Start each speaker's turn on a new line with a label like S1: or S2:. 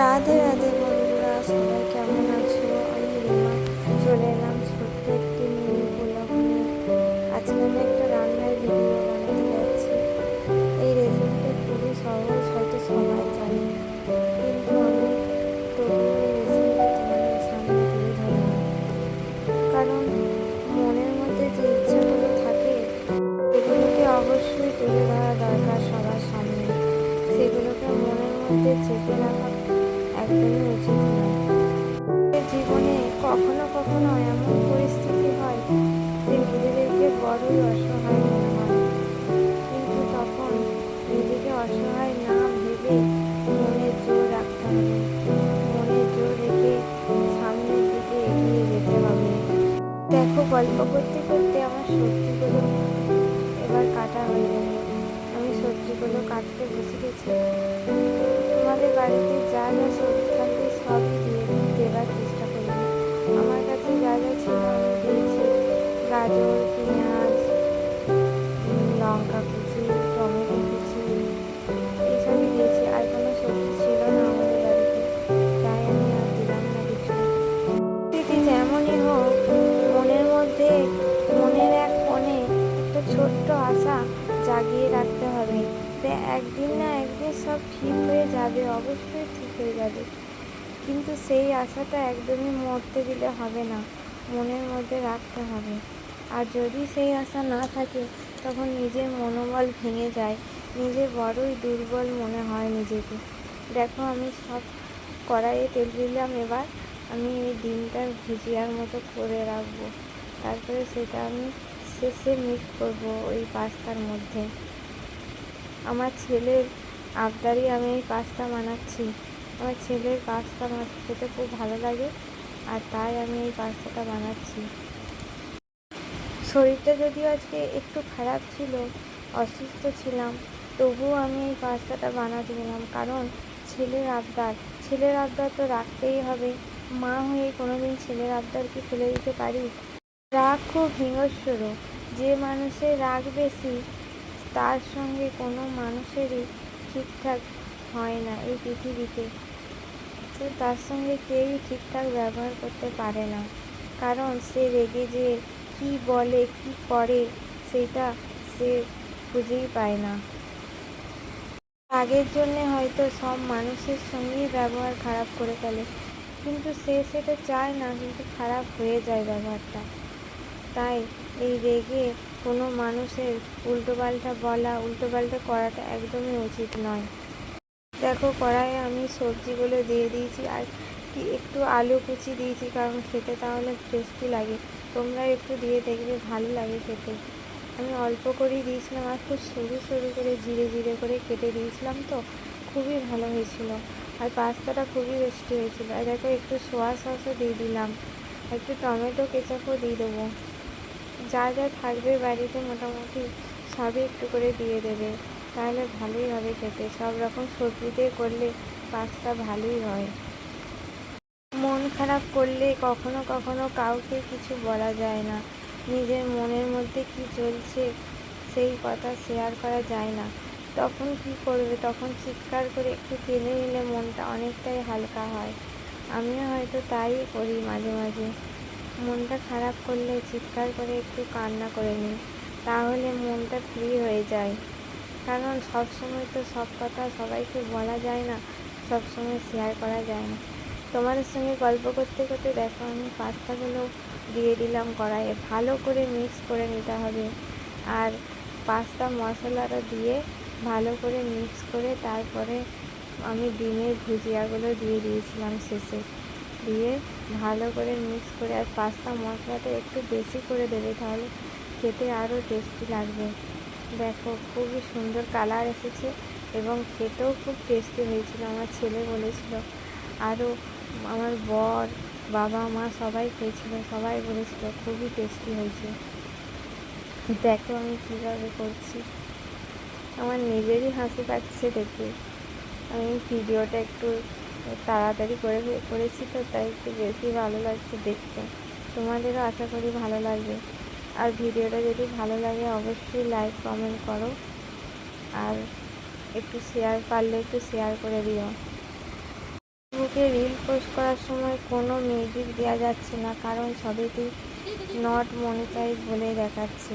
S1: রাধে রাধে বন্ধুরা, সবাই কেমন আছো? আমি রিমা। চলে এলাম ছোট্ট একটি মিনি ব্লগ নিয়ে। আজকে আমি একটা রান্নার ভিডিও বানাতে যাচ্ছি। এই রেসিপিটা খুবই সহজ, হয়তো সবাই জানে। কিন্তু আমি তবু এই রেসিপিটা তোমাদের সামনে তুলে ধরলাম। কারণ মনের মধ্যে যে ইচ্ছাগুলো থাকে সেগুলোকে অবশ্যই তুলে ধরা দরকার সবার সামনে। সেগুলোকে মনের মধ্যে চেপে রাখা একদমই উচিত জীবনে কখনো কখনো এমন পরিস্থিতি হয় যে নিজেদেরকে বড়ই অসহায় মনে হয়। কিন্তু তখন নিজেকে অসহায় না ভেবে মনের জোর রাখতে হবে। মনের জোর রেখে সামনের দিকে এগিয়ে যেতে হবে। দেখো, গল্প করতে করতে আমার সবজিগুলো এবার কাটা হয়ে গেল। আমি সবজিগুলো কাটতে বসে গেছি। বাড়িতে যা যা সবজি থাকে সবই একদিন না একদিন সব ঠিক হয়ে যাবে, অবশ্যই ঠিক হয়ে যাবে। কিন্তু সেই আশাটা একদমই মরতে দিলে হবে না, মনের মধ্যে রাখতে হবে। আর যদি সেই আশা না থাকে, তখন নিজের মনোবল ভেঙে যায় নিজে বড়ই দুর্বল মনে হয় নিজেকে। দেখো, আমি সব কড়াইয়ে তেল দিলাম, এবার আমি এই ডিমটার ভুজিয়ার মতো করে রাখব। তারপরে সেটা আমি শেষে মিক্স করব ওই পাস্তার মধ্যে। আমার ছেলের আবদারই আমি এই পাস্তা বানাচ্ছি আমার ছেলের পাস্তা খেতে খুব ভালো লাগে আর তাই আমি এই পাস্তাটা বানাচ্ছি শরীরটা যদিও আজকে একটু খারাপ ছিল, অসুস্থ ছিলাম, তবুও আমি এই পাস্তাটা বানাতে গেলাম। কারণ ছেলের আবদার ছেলের আবদার তো রাখতেই হবে। মা হয়ে কোনোদিন ছেলের আবদারকে ফেলে দিতে পারি? রাগ খুব হিংস্র। যে মানুষের রাগ বেশি তার সঙ্গে কোনো মানুষেরই ঠিকঠাক হয় না এই পৃথিবীতে। তো তার সঙ্গে কেউই ঠিকঠাক ব্যবহার করতে পারে না। কারণ সে রেগে যে কী বলে, কী করে, সেটা সে খুঁজেই পায় না। আগের জন্যে হয়তো সব মানুষের সঙ্গেই ব্যবহার খারাপ করে ফেলে, কিন্তু সে সেটা চায় না, কিন্তু খারাপ হয়ে যায় ব্যবহারটা। তাই এই রেগে কোনো মানুষের উল্টোপাল্টা বলা, উল্টোপাল্টা করাটা একদমই উচিত নয়। দেখো, কড়াইয়ে আমি সবজিগুলো দিয়ে দিয়েছি আর কি একটু আলু কুচি দিয়েছি, কারণ খেতে তাহলে টেস্টি লাগে। তোমরা একটু দিয়ে দেখবে, ভালো লাগে খেতে। আমি অল্প করেই দিয়েছিলাম আর খুব সরু সরু করে, জিরে জিরে করে কেটে দিয়েছিলাম তো, খুবই ভালো হয়েছিল। আর পাস্তাটা খুবই টেস্টি হয়েছিল। আর দেখো, একটু সোয়া সসও দিয়ে দিলাম। একটু টমেটো কেচাপও দিয়ে দেবো। যা যা থাকবে বাড়িতে মোটামুটি সবই একটু করে দিয়ে দেবে। তাহলে ভালোই হবে খেতে। সব রকম সবজি দিয়ে করলে পাস্তা ভালোই হয়। মন খারাপ করলে কখনো কখনো কাউকে কিছু বলা যায় না। নিজের মনের মধ্যে কি চলছে সেই কথা শেয়ার করা যায় না। তখন কি করবে? তখন চিৎকার করে একটু কেঁদে নিলে মনটা অনেকটাই হালকা হয়। আমিও হয়তো তাই করি মাঝে মাঝে। মনটা খারাপ করলে চিৎকার করে একটু কান্না করে নিই, তাহলে মনটা ফ্রি হয়ে যায়। কারণ সব সময় তো সব কথা সবাইকে বলা যায় না, সব সময় শেয়ার করা যায় না। তোমাদের সঙ্গে গল্প করতে করতে দেখো, আমি পাস্তাগুলো দিয়ে দিলাম কড়াইয়ে, ভালো করে মিক্স করে নিতে হবে। আর পাস্তা মশলাটা দিয়ে ভালো করে মিক্স করে তারপরে আমি ডিমের ভুজিয়াগুলো দিয়ে দিয়েছিলাম শেষে। দিয়ে ভালো করে মিক্স করে আর পাস্তা মশলাটা একটু বেশি করে দেবে তাহলে খেতে আরও টেস্টি লাগবে। দেখো খুবই সুন্দর কালার এসেছে এবং খেতেও খুব টেস্টি হয়েছিল, আমার ছেলে বলেছিল। আরও আমার বর, বাবা, মা সবাই খেয়েছিল, সবাই বলেছিল খুবই টেস্টি হয়েছে। দেখো আমি কীভাবে করছি। আমার নিজেরই হাসি পাচ্ছে দেখে। আমি ভিডিওটা একটু তাড়াতাড়ি করে করেছি তো, তাই একটু বেশি ভালো লাগছে দেখতে। তোমাদেরও আশা করি ভালো লাগবে। আর ভিডিওটা যদি ভালো লাগে, অবশ্যই লাইক কমেন্ট করো। আর একটু শেয়ার পারলে একটু শেয়ার করে দিও। ফেসবুকে রিল পোস্ট করার সময় কোনো মিউজিক দেওয়া যাচ্ছে না, কারণ সবেতেই নট মনিটাইজ বলে দেখাচ্ছে।